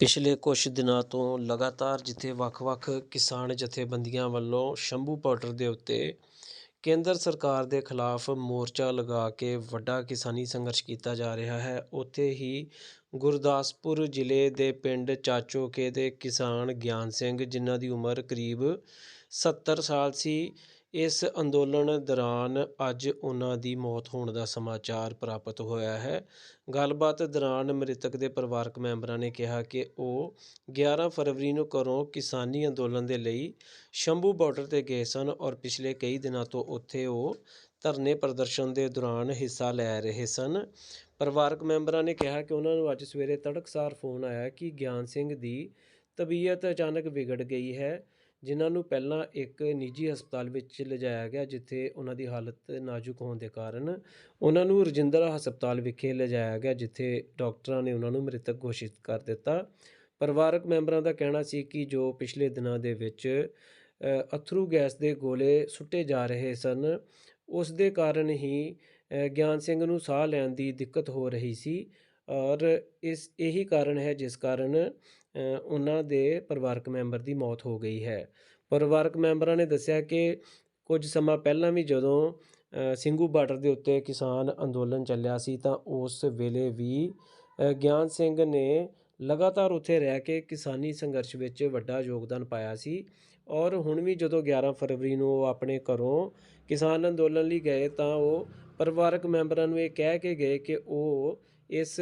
ਪਿਛਲੇ ਕੁਛ ਦਿਨਾਂ ਤੋਂ ਲਗਾਤਾਰ ਜਿੱਥੇ ਵੱਖ-ਵੱਖ ਕਿਸਾਨ ਜਥੇਬੰਦੀਆਂ ਵੱਲੋਂ ਸ਼ੰਭੂ ਬਾਰਡਰ ਦੇ ਉੱਤੇ ਕੇਂਦਰ ਸਰਕਾਰ ਦੇ ਖਿਲਾਫ ਮੋਰਚਾ ਲਗਾ ਕੇ ਵੱਡਾ ਕਿਸਾਨੀ ਸੰਘਰਸ਼ ਕੀਤਾ ਜਾ ਰਿਹਾ ਹੈ, ਉੱਥੇ ਹੀ ਗੁਰਦਾਸਪੁਰ ਜ਼ਿਲ੍ਹੇ ਦੇ ਪਿੰਡ ਚਾਚੋਕੇ ਦੇ ਕਿਸਾਨ ਗਿਆਨ ਸਿੰਘ, ਜਿਨ੍ਹਾਂ ਦੀ ਉਮਰ ਕਰੀਬ 70 ਸਾਲ ਸੀ ਇਸ ਅੰਦੋਲਨ ਦੌਰਾਨ ਅੱਜ ਉਹਨਾਂ ਦੀ ਮੌਤ ਹੋਣ ਦਾ ਸਮਾਚਾਰ ਪ੍ਰਾਪਤ ਹੋਇਆ ਹੈ। ਗੱਲਬਾਤ ਦੌਰਾਨ ਮ੍ਰਿਤਕ ਦੇ ਪਰਿਵਾਰਕ ਮੈਂਬਰਾਂ ਨੇ ਕਿਹਾ ਕਿ ਉਹ 11 ਫਰਵਰੀ ਨੂੰ ਘਰੋਂ ਕਿਸਾਨੀ ਅੰਦੋਲਨ ਦੇ ਲਈ ਸ਼ੰਭੂ ਬਾਰਡਰ ਤੇ ਗਏ ਸਨ ਔਰ ਪਿਛਲੇ ਕਈ ਦਿਨਾਂ ਤੋਂ ਉੱਥੇ ਉਹ ਧਰਨੇ ਪ੍ਰਦਰਸ਼ਨ ਦੇ ਦੌਰਾਨ ਹਿੱਸਾ ਲੈ ਰਹੇ ਸਨ। ਪਰਿਵਾਰਕ ਮੈਂਬਰਾਂ ਨੇ ਕਿਹਾ ਕਿ ਉਹਨਾਂ ਨੂੰ ਅੱਜ ਸਵੇਰੇ ਤੜਕਸਾਰ ਫੋਨ ਆਇਆ ਕਿ ਗਿਆਨ ਸਿੰਘ ਦੀ ਤਬੀਅਤ ਅਚਾਨਕ ਵਿਗੜ ਗਈ ਹੈ। ਜਿਨ੍ਹਾਂ ਨੂੰ ਪਹਿਲਾਂ ਇੱਕ ਨਿੱਜੀ ਹਸਪਤਾਲ ਵਿੱਚ ਲਿਜਾਇਆ ਗਿਆ, ਜਿੱਥੇ ਉਹਨਾਂ ਦੀ ਹਾਲਤ ਨਾਜ਼ੁਕ ਹੋਣ ਦੇ ਕਾਰਨ ਉਹਨਾਂ ਨੂੰ ਰਜਿੰਦਰਾ ਹਸਪਤਾਲ ਵਿਖੇ ਲਿਜਾਇਆ ਗਿਆ, ਜਿੱਥੇ ਡਾਕਟਰਾਂ ਨੇ ਉਹਨਾਂ ਨੂੰ ਮ੍ਰਿਤਕ ਘੋਸ਼ਿਤ ਕਰ ਦਿੱਤਾ। ਪਰਿਵਾਰਕ ਮੈਂਬਰਾਂ ਦਾ ਕਹਿਣਾ ਸੀ ਕਿ ਜੋ ਪਿਛਲੇ ਦਿਨਾਂ ਦੇ ਵਿੱਚ ਅਥਰੂ ਗੈਸ ਦੇ ਗੋਲੇ ਸੁੱਟੇ ਜਾ ਰਹੇ ਸਨ, ਉਸ ਦੇ ਕਾਰਨ ਹੀ ਗਿਆਨ ਸਿੰਘ ਨੂੰ ਸਾਹ ਲੈਣ ਦੀ ਦਿੱਕਤ ਹੋ ਰਹੀ ਸੀ ਔਰ ਇਸ, ਇਹੀ ਕਾਰਨ ਹੈ ਜਿਸ ਕਾਰਨ ਉਹਨਾਂ ਦੇ ਪਰਿਵਾਰਕ ਮੈਂਬਰ ਦੀ ਮੌਤ ਹੋ ਗਈ ਹੈ। ਪਰਿਵਾਰਕ ਮੈਂਬਰਾਂ ਨੇ ਦੱਸਿਆ ਕਿ ਕੁਝ ਸਮਾਂ ਪਹਿਲਾਂ ਵੀ ਜਦੋਂ ਅ, ਸਿੰਘੂ ਬਾਰਡਰ ਦੇ ਉੱਤੇ ਕਿਸਾਨ ਅੰਦੋਲਨ ਚੱਲਿਆ ਸੀ ਤਾਂ ਉਸ ਵੇਲੇ ਵੀ ਗਿਆਨ ਸਿੰਘ ਨੇ ਲਗਾਤਾਰ ਉੱਥੇ ਰਹਿ ਕੇ ਕਿਸਾਨੀ ਸੰਘਰਸ਼ ਵਿੱਚ ਵੱਡਾ ਯੋਗਦਾਨ ਪਾਇਆ ਸੀ ਔਰ ਹੁਣ ਵੀ ਜਦੋਂ 11 ਫਰਵਰੀ ਨੂੰ ਉਹ ਆਪਣੇ ਘਰੋਂ ਕਿਸਾਨ ਅੰਦੋਲਨ ਲਈ ਗਏ ਤਾਂ ਉਹ ਪਰਿਵਾਰਕ ਮੈਂਬਰਾਂ ਨੂੰ ਇਹ ਕਹਿ ਕੇ ਗਏ ਕਿ ਉਹ ਇਸ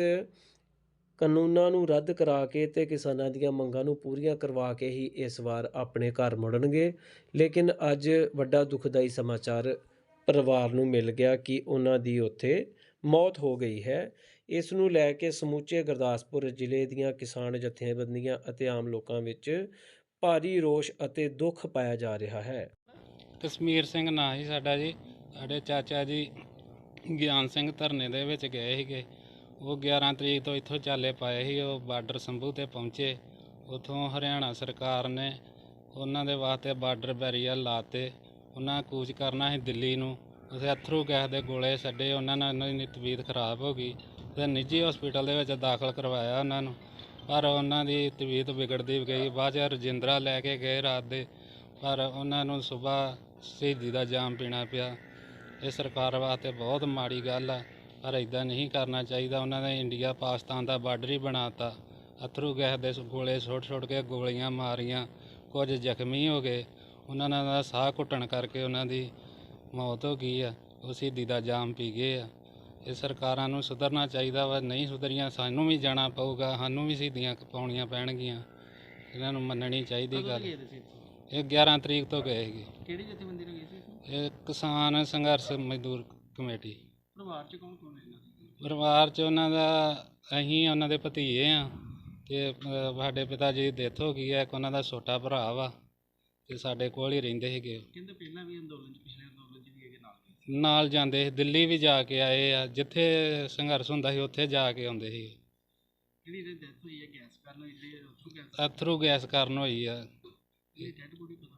ਕਾਨੂੰਨਾਂ ਨੂੰ ਰੱਦ ਕਰਾ ਕੇ ਤੇ ਕਿਸਾਨਾਂ ਦੀਆਂ ਮੰਗਾਂ ਨੂੰ ਪੂਰੀਆਂ ਕਰਵਾ ਕੇ ਹੀ ਇਸ ਵਾਰ ਆਪਣੇ ਘਰ ਮੁੜਨਗੇ। ਲੇਕਿਨ ਅੱਜ ਵੱਡਾ ਦੁਖਦਾਈ ਸਮਾਚਾਰ ਪਰਿਵਾਰ ਨੂੰ ਮਿਲ ਗਿਆ ਕਿ ਉਹਨਾਂ ਦੀ ਉੱਥੇ ਮੌਤ ਹੋ ਗਈ ਹੈ। ਇਸ ਨੂੰ ਲੈ ਕੇ ਸਮੁੱਚੇ ਗੁਰਦਾਸਪੁਰ ਜ਼ਿਲ੍ਹੇ ਦੀਆਂ ਕਿਸਾਨ ਜਥੇਬੰਦੀਆਂ ਅਤੇ ਆਮ ਲੋਕਾਂ ਵਿੱਚ ਭਾਰੀ ਰੋਸ਼ ਅਤੇ ਦੁੱਖ ਪਾਇਆ ਜਾ ਰਿਹਾ ਹੈ। ਕਸ਼ਮੀਰ ਸਿੰਘ ਨਾਂ ਹੀ ਸਾਡਾ ਜੀ। ਸਾਡੇ ਚਾਚਾ ਜੀ ਗਿਆਨ ਸਿੰਘ ਧਰਨੇ ਦੇ ਵਿੱਚ ਗਏ ਸੀਗੇ। ਉਹ 11 ਤਰੀਕ ਤੋਂ ਇੱਥੋਂ ਚਾਲੇ ਪਾਏ ਸੀ, ਉਹ ਬਾਰਡਰ ਸੰਭੂ ਤੇ ਪਹੁੰਚੇ। ਉਥੋਂ ਹਰਿਆਣਾ ਸਰਕਾਰ ਨੇ ਉਹਨਾਂ ਦੇ ਵਾਸਤੇ ਬਾਰਡਰ ਬੈਰੀਅਰ ਲਾਤੇ। ਉਹਨਾਂ ਕੂਚ ਕਰਨਾ ਸੀ ਦਿੱਲੀ ਨੂੰ। ਉਸੇ ਅਥਰੂ ਗੈਸ ਦੇ ਗੋਲੇ ਛੱਡੇ, ਉਹਨਾਂ ਨਾਲ ਉਹਨਾਂ ਦੀ ਤਬੀਅਤ ਖਰਾਬ ਹੋ ਗਈ। ਤੇ ਨਿੱਜੀ ਹਸਪੀਟਲ ਦੇ ਵਿੱਚ ਦਾਖਲ ਕਰਵਾਇਆ ਉਹਨਾਂ ਨੂੰ। ਪਰ ਉਹਨਾਂ ਦੀ ਤਬੀਅਤ ਵਿਗੜਦੀ ਗਈ। ਬਾਅਦ ਚ ਰਜਿੰਦਰਾ ਲੈ ਕੇ ਗਏ ਰਾਤ ਦੇ। ਪਰ ਉਹਨਾਂ ਨੂੰ ਸਵੇਰ ਸ਼ਹੀਦੀ ਦਾ ਜਾਮ ਪੀਣਾ ਪਿਆ। ਇਹ ਸਰਕਾਰ ਵਾਸਤੇ ਬਹੁਤ ਮਾੜੀ ਗੱਲ ਆ। ਪਰ ਇਦਾਂ ਨਹੀਂ ਕਰਨਾ ਚਾਹੀਦਾ। ਉਹਨਾਂ ਨੇ ਇੰਡੀਆ ਪਾਕਿਸਤਾਨ ਦਾ ਬਾਰਡਰ ਹੀ ਬਣਾਤਾ। ਅਥਰੂ ਗੈਸ ਦੇ ਗੋਲੇ ਛੋਟ ਛੋਟ ਕੇ ਗੋਲੀਆਂ ਮਾਰੀਆਂ। ਕੁਝ ਜ਼ਖਮੀ ਹੋ ਗਏ। ਉਹਨਾਂ ਦਾ ਸਾਹ ਘੁੱਟਣ ਕਰਕੇ ਉਹਨਾਂ ਦੀ ਮੌਤ ਹੋ ਗਈ ਆ। ਉਹ ਸ਼ਹੀਦੀ ਦਾ ਜਾਮ ਪੀ ਗਏ ਆ। ਇਹ ਸਰਕਾਰਾਂ ਨੂੰ ਸੁਧਰਨਾ ਚਾਹੀਦਾ ਵਾ। ਨਹੀਂ ਸੁਧਰੀਆਂ ਸਾਨੂੰ ਵੀ ਜਾਣਾ ਪਊਗਾ। ਸਾਨੂੰ ਵੀ ਸ਼ਹੀਦੀਆਂ ਪਾਉਣੀਆਂ ਪੈਣਗੀਆਂ। ਇਹਨਾਂ ਨੂੰ ਮੰਨਣੀ ਚਾਹੀਦੀ ਗੱਲ। ਇਹ 11 ਤਰੀਕ ਤੋਂ ਗਏ ਸੀਗੇ। ਕਿਹੜੀ ਜਥੇਬੰਦੀ ਨਾਲ ਗਏ ਸੀ ਇਹ ਕਿਸਾਨ ਸੰਘਰਸ਼ ਮਜ਼ਦੂਰ ਕਮੇਟੀ। ਪਰਿਵਾਰ ਚ ਕੌਣ ਕੌਣ ਹੈ ਇਹਨਾਂ ਦੇ? ਪਰਿਵਾਰ 'ਚ ਉਹਨਾਂ ਦਾ ਅਸੀਂ ਉਹਨਾਂ ਦੇ ਭਤੀਏ ਆ ਤੇ ਅ, ਸਾਡੇ ਪਿਤਾ ਜੀ ਦੀ ਡੈਥ ਹੋ ਗਈ ਹੈ ਇੱਕ ਉਹਨਾਂ ਦਾ ਛੋਟਾ ਭਰਾ ਵਾ ਤੇ ਸਾਡੇ ਕੋਲ ਹੀ ਰਹਿੰਦੇ ਸੀਗੇ। ਕਹਿੰਦੇ ਪਹਿਲਾਂ ਵੀ ਅੰਦੋਲਨ ਚ ਪਿਛਲੇ ਅੰਦੋਲਨ ਚ ਵੀ ਇਹਦੇ ਨਾਲ ਗਏ ਨਾਲ ਜਾਂਦੇ ਸੀ ਦਿੱਲੀ ਵੀ ਜਾ ਕੇ ਆਏ ਆ ਜਿੱਥੇ ਸੰਘਰਸ਼ ਹੁੰਦਾ ਸੀ ਉੱਥੇ ਜਾ ਕੇ ਆਉਂਦੇ ਸੀ। ਜਿਹੜੀ ਇਹਦੀ ਡੈਥ ਹੋਈ ਹੈ ਗੈਸ ਕਾਰਨ ਹੋਈ ਜਿਹੜੀ ਉੱਥੋਂ ਗੈਸ ਅਥਰੂ ਗੈਸ ਕਾਰਨ ਹੋਈ ਆ। ਇਹ ਡੈਡ ਬੋਡੀ ਪਤਾ ਬਣੀ ਇੱਥੇ ਦੀ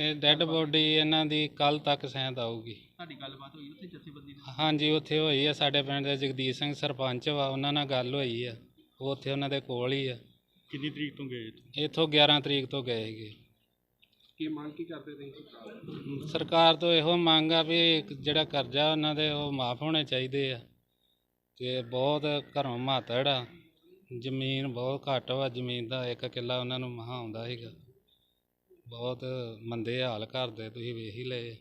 ਇਹ ਡੈੱਡ ਬੋਡੀ ਇਹਨਾਂ ਦੀ ਕੱਲ ਤੱਕ ਸੈਂਦ ਆਊਗੀ। ਤੁਹਾਡੀ ਗੱਲਬਾਤ ਹੋਈ ਉੱਥੇ ਜਥੇਬੰਦੀ ਨਾਲ? ਹਾਂਜੀ ਉੱਥੇ ਹੋਈ ਆ ਸਾਡੇ ਪਿੰਡ ਦੇ ਜਗਦੀਸ਼ ਸਿੰਘ ਸਰਪੰਚ ਵਾ ਉਹਨਾਂ ਨਾਲ ਗੱਲ ਹੋਈ ਆ। ਉਹ ਉੱਥੇ ਉਹਨਾਂ ਦੇ ਕੋਲ ਹੀ ਆ। ਕਿੰਨੀ ਤਰੀਕ ਤੋਂ ਗਏ ਇੱਥੋਂ? 11 ਤਰੀਕ ਤੋਂ ਗਏ ਸੀਗੇ। ਕੀ ਮੰਗ ਕੀ ਕਰਦੇ ਤੁਸੀਂ? ਸਰਕਾਰ ਤੋਂ ਇਹੋ ਮੰਗ ਆ ਵੀ ਜਿਹੜਾ ਕਰਜ਼ਾ ਉਹਨਾਂ ਦੇ ਉਹ ਮਾਫ ਹੋਣੇ ਚਾਹੀਦੇ ਆ। ਤੇ ਬਹੁਤ ਘਰੋਂ ਮਾਤੜ ਆ। ਜ਼ਮੀਨ ਬਹੁਤ ਘੱਟ ਵਾ ਜ਼ਮੀਨ ਦਾ ਇੱਕ ਕਿੱਲਾ ਉਹਨਾਂ ਨੂੰ ਮਹਾ ਆਉਂਦਾ ਸੀਗਾ। ਬਹੁਤ ਮੰਦੇ ਹਾਲ ਕਰਦੇ ਤੁਸੀਂ ਵੇਖ ਹੀ ਲਏ।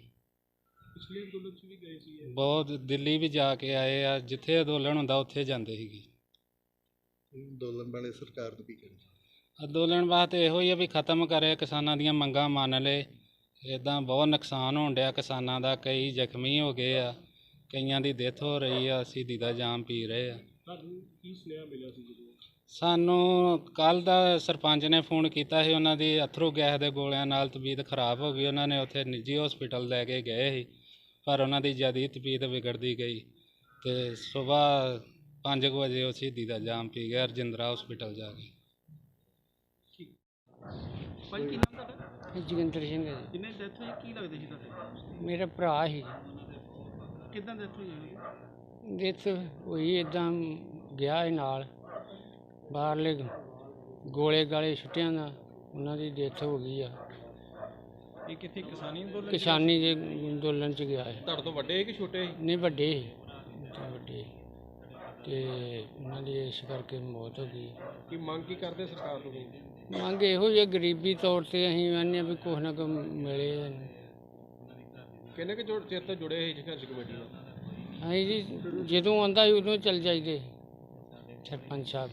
ਪਿਛਲੇ ਅੰਦੋਲਨ ਚ ਵੀ ਗਏ ਸੀ ਇਹ। ਬਹੁਤ ਦਿੱਲੀ ਵੀ ਜਾ ਕੇ ਆਏ ਆ ਜਿੱਥੇ ਅੰਦੋਲਨ ਹੁੰਦਾ ਉੱਥੇ ਜਾਂਦੇ ਸੀਗੇ। ਅੰਦੋਲਨ ਵਾਲੇ ਸਰਕਾਰ ਨੂੰ ਕਹਿਣਾ? ਅੰਦੋਲਨ ਵਾਸਤੇ ਇਹੋ ਹੀ ਆ ਵੀ ਖਤਮ ਕਰੇ ਕਿਸਾਨਾਂ ਦੀਆਂ ਮੰਗਾਂ ਮੰਨ ਲਏ ਇਦਾਂ ਬਹੁਤ ਨੁਕਸਾਨ ਹੋਣ ਡਿਆ ਕਿਸਾਨਾਂ ਦਾ ਕਈ ਜ਼ਖਮੀ ਹੋ ਗਏ ਆ ਕਈਆਂ ਦੀ ਡੈਥ ਹੋ ਰਹੀ ਆ ਸ਼ਹੀਦੀ ਦਾ ਜਾਮ ਪੀ ਰਹੇ ਆ। ਤੁਹਾਨੂੰ ਕੀ ਸੁਨੇਹਾ ਮਿਲਿਆ ਸੀ ਜਦੋਂ ਸਾਨੂੰ ਕੱਲ ਦਾ ਸਰਪੰਚ ਨੇ ਫੋਨ ਕੀਤਾ ਸੀ ਉਹਨਾਂ ਦੀ ਅਥਰੂ ਗੈਸ ਦੇ ਗੋਲਿਆਂ ਨਾਲ ਤਬੀਅਤ ਖਰਾਬ ਹੋ ਗਈ ਉਹਨਾਂ ਨੇ ਉੱਥੇ ਨਿੱਜੀ ਹਸਪੀਟਲ ਲੈ ਕੇ ਗਏ ਸੀ ਪਰ ਉਹਨਾਂ ਦੀ ਜ਼ਿਆਦਾ ਤਬੀਅਤ ਵਿਗੜਦੀ ਗਈ ਤੇ ਸਵੇਰ 5 ਵਜੇ ਉਹ ਸ਼ਹੀਦੀ ਦਾ ਜਾਮ ਪੀ ਗਿਆ ਰਜਿੰਦਰਾ ਹਸਪੀਟਲ ਜਾ ਕੇ। ਭਾਈ ਕੀ ਨਾਮ ਤੁਹਾਡਾ? ਜੋਗਿੰਦਰ ਸਿੰਘ ਹੈ ਜੀ। ਕਿੰਨੇ ਡੈਥ ਹੋਈ ਕੀ ਲੱਗਦੇ ਸੀ ਤੁਹਾਡੇ? ਮੇਰਾ ਭਰਾ ਸੀ ਕਿਦਾਂ ਡੈਥ ਹੋਈ ਹੈ ਡੈਥ ਹੋਈ ਇਦਾਂ ਗਿਆ ਸੀ ਨਾਲ। ਬਾਹਰਲੇ ਗੋਲੇ ਗਾਲੇ ਛੁੱਟਿਆਂ ਦਾ ਉਹਨਾਂ ਦੀ ਡੈਥ ਹੋ ਗਈ ਆ। ਇਹ ਕਿੱਥੇ ਕਿਸਾਨੀ ਅੰਦੋਲਨ ਕਿਸਾਨੀ ਦੇ ਅੰਦੋਲਨ ਚ ਗਿਆ ਹੈ ਤੁਹਾਡੇ ਤੋਂ ਵੱਡੇ ਕਿ ਛੋਟੇ ਨਹੀਂ ਵੱਡੇ ਸੀ, ਵੱਡੇ ਤੇ ਉਹਨਾਂ ਦੀ ਇਸ ਕਰਕੇ ਮੌਤ ਹੋ ਗਈ। ਕੀ ਮੰਗ ਕੀ ਕਰਦੇ ਸਰਕਾਰ ਤੋਂ ਮੰਗ ਇਹੋ ਜਿਹੀ ਗਰੀਬੀ ਤੌਰ ਤੇ ਅਸੀਂ ਆਨੇ ਆ ਵੀ ਕੁਛ ਨਾ ਕੁਛ ਮਿਲੇ। ਕਿੰਨੇ ਕਿ ਚਿਰ ਤੋਂ ਜੁੜੇ ਸੀ ਸੰਘਰਸ਼ ਕਮੇਟੀ ਨਾਲ? ਅਸੀਂ ਜੀ ਜਦੋਂ ਆਂਦਾ ਸੀ ਉਦੋਂ ਚੱਲ ਜਾਈਦੇ ਸਰਪੰਚ ਸਾਹਿਬ।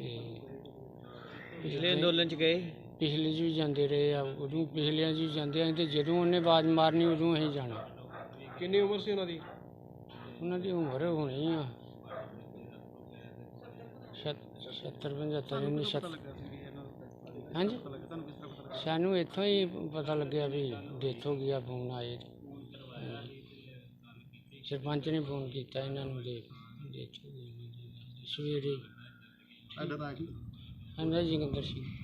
ਤੇ ਪਿਛਲੇ ਅੰਦੋਲਨ ਚ ਗਏ? ਪਿਛਲੇ 'ਚ ਵੀ ਜਾਂਦੇ ਰਹੇ ਆ ਉਦੋਂ ਪਿਛਲਿਆਂ 'ਚ ਵੀ ਜਾਂਦੇ ਆ ਤੇ ਜਦੋਂ ਉਹਨੇ ਆਵਾਜ਼ ਮਾਰਨੀ ਉਦੋਂ ਅਸੀਂ ਜਾਣਾ। ਕਿੰਨੀ ਉਮਰ ਸੀ ਉਹਨਾਂ ਦੀ? ਉਹਨਾਂ ਦੀ ਉਮਰ ਹੋਣੀ ਆ। 70 75 ਨਹੀਂ ਹਾਂਜੀ? ਸਾਨੂੰ ਇੱਥੋਂ ਹੀ ਪਤਾ ਲੱਗਿਆ ਵੀ ਡੈਥ ਹੋ ਗਿਆ ਫੋਨ ਆਏ। ਸਰਪੰਚ ਨੇ ਫੋਨ ਕੀਤਾ ਇਹਨਾਂ ਨੂੰ ਦੇ ਡੈਥ ਹੋ ਗਈ ਸਵੇਰੇ ਸਾਡਾ ਨਾਂ ਕੀ ਹਾਂਜੀ ਜੋਗਿੰਦਰ ਸਿੰਘ